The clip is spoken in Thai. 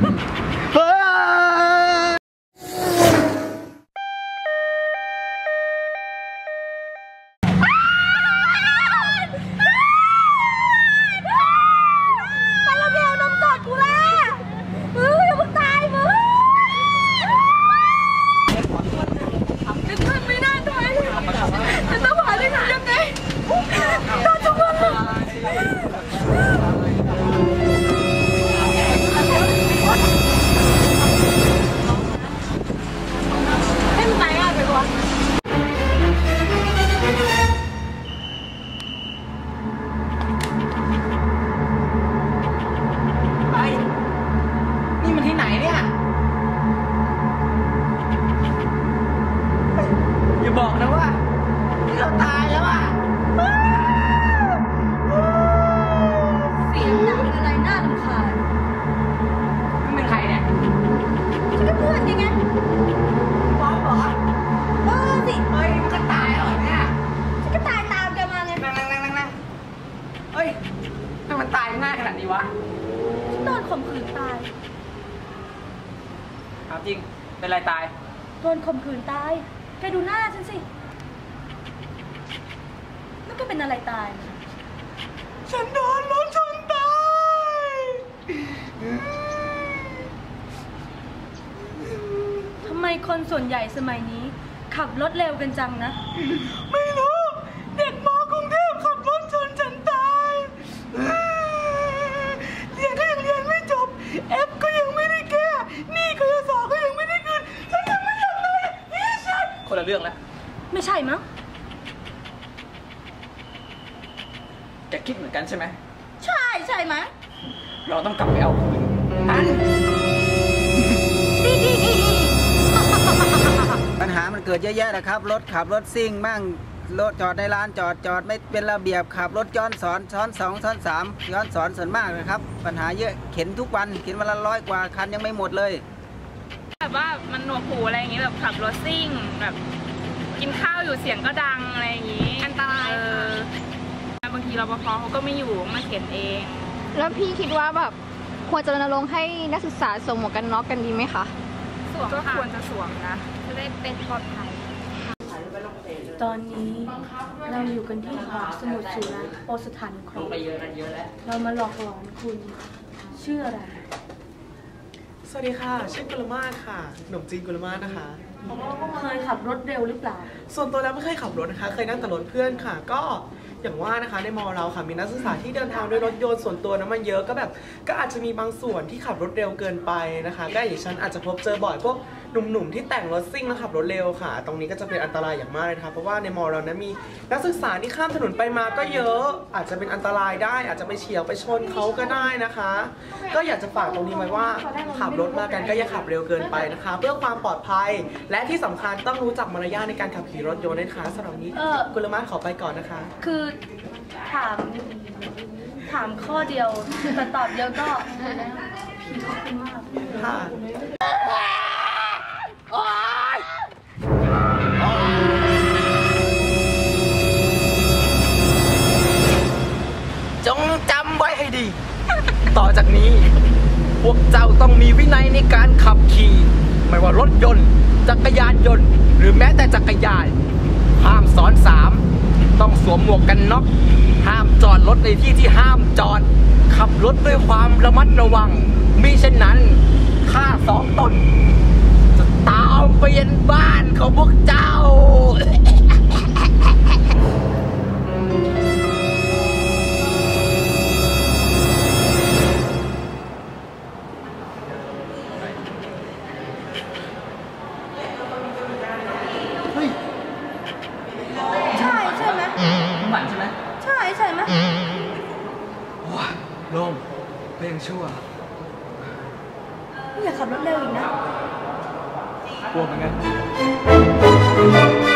Ha ha ha! มันที่ไหนเนี่ยเฮ้ยอย่าบอกนะว่านี่เราตายแล้วอะเสียงดังอะไรน่ารำคาญมันเป็นใครเนี่ยฉันก็เพื่อนยังไงป๊อปเหรอเออสิเฮ้ยมันก็ตายแล้วเหรอเนี่ยฉันก็ตายตามแกมาไงนั่งนั่งนั่งนั่งนั่งเฮ้ยทำไมมันตายง่ายขนาดนี้วะฉันโดนข่มขืนตาย ถามจริง เป็นไรตาย โดนข่มขืนตาย แกดูหน้าฉันสิ แล้วแกเป็นอะไรตาย ฉันโดนรถชนตาย ทำไมคนส่วนใหญ่สมัยนี้ ขับรถเร็วกันจังนะ ไม่รู้ เด็กมอกรุงเทพขับรถชนฉันตายเรียนก็ยังเรียนไม่จบ เอฟก็ยังไม่ได้แก้หนี่ก็ยังสอก็ยังไม่ได้คืนฉันยังไม่อยากเลยพี่ชัน คนละเรื่องแล้ว ไม่ใช่มั้ง แกคิดเหมือนกันใช่ไหม ใช่ใช่มั้ง เราต้องกลับไปเอาคืนอัน ปัญหามันเกิดเยอะแยะนะครับ รถขับรถซิ่งบ้างรถจอดในร้านจอดจอดไม่เป็นระเบียบขับรถย้อนสอนซ้อนสองซ้อนสามย้อนสอนส่วนมากนะครับ ปัญหาเยอะเข็นทุกวันเข็นวันละร้อยกว่าคันยังไม่หมดเลย แบบว่ามันหนวกหูอะไรอย่างงี้แบบขับรถซิ่งแบบกินข้าวอยู่เสียงก็ดังอะไรอย่างงี้อันตรายเออบางทีรปภเขาก็ไม่อยู่มาเข็นเอง แล้วพี่คิดว่าแบบควรจะรณรงค์ให้นักศึกษาสวมหมวกกันน็อกกันดีไหมคะสวมก็ควรจะสวมนะจะได้เป็นปลอดภัยตอนนี้เราอยู่กันที่หอสมุดสุนัขโอสถานครูไปเยอะนะเยอะแล้วเรามาหลอกหลอนคุณ ชื่ออะไร สวัสดีค่ะ ชื่อกุลมาศค่ะขนมจีนกุลมาศนะคะ เคยขับรถเร็วหรือเปล่า ส่วนตัวแล้วไม่เคยขับรถนะคะ เคยนั่งแต่รถเพื่อนค่ะ ก็อย่างว่านะคะในมอเราค่ะมีนักศึกษาที่เดินทางด้วยรถยนต์ส่วนตัวน้ำมันเยอะก็แบบ ก็อาจจะมีบางส่วนที่ขับรถเร็วเกินไปนะคะ ก็อย่างฉันอาจจะพบเจอบ่อยพวก หนุ่มๆที่แต่งรถซิ่งแล้วขับรถเร็วค่ะ ตรงนี้ก็จะเป็นอันตรายอย่างมากเลยนะคะเพราะว่าในมอเรานั้นมีนักศึกษาที่ข้ามถนนไปมาก็เยอะอาจจะเป็นอันตรายได้ อาจจะไปเฉียวไปชนเขาก็ได้นะคะ ก็อยากจะฝากตรงนี้ไว้ว่าขับรถมากันก็อย่าขับเร็วเกินไปนะคะ เพื่อความปลอดภัย และที่สำคัญต้องรู้จักมารยาทในการขับขี่รถยนต์นะคะสำหรับวันนี้เออกุลมาศขอไปก่อนนะคะ คือถามถามข้อเดียวแต่ตอบเยอะก็พี่ขอบคุณมากค่ะ จงจำไว้ให้ดี ต่อจากนี้ พวกเจ้าต้องมีวินัยในการขับขี่ ไม่ว่ารถยนต์ จักรยานยนต์ หรือแม้แต่จักรยาน ห้ามซ้อนสาม ต้องสวมหมวกกันน็อก ห้ามจอดรถในที่ที่ห้ามจอด ขับรถด้วยความระมัดระวัง มิเช่นนั้นข้าสองตนจะตามไปยันบ้านของพวกเจ้า โล่งเร่งชั่วอย่าขับรถเร็วอีกนะกลัวเหมือนกัน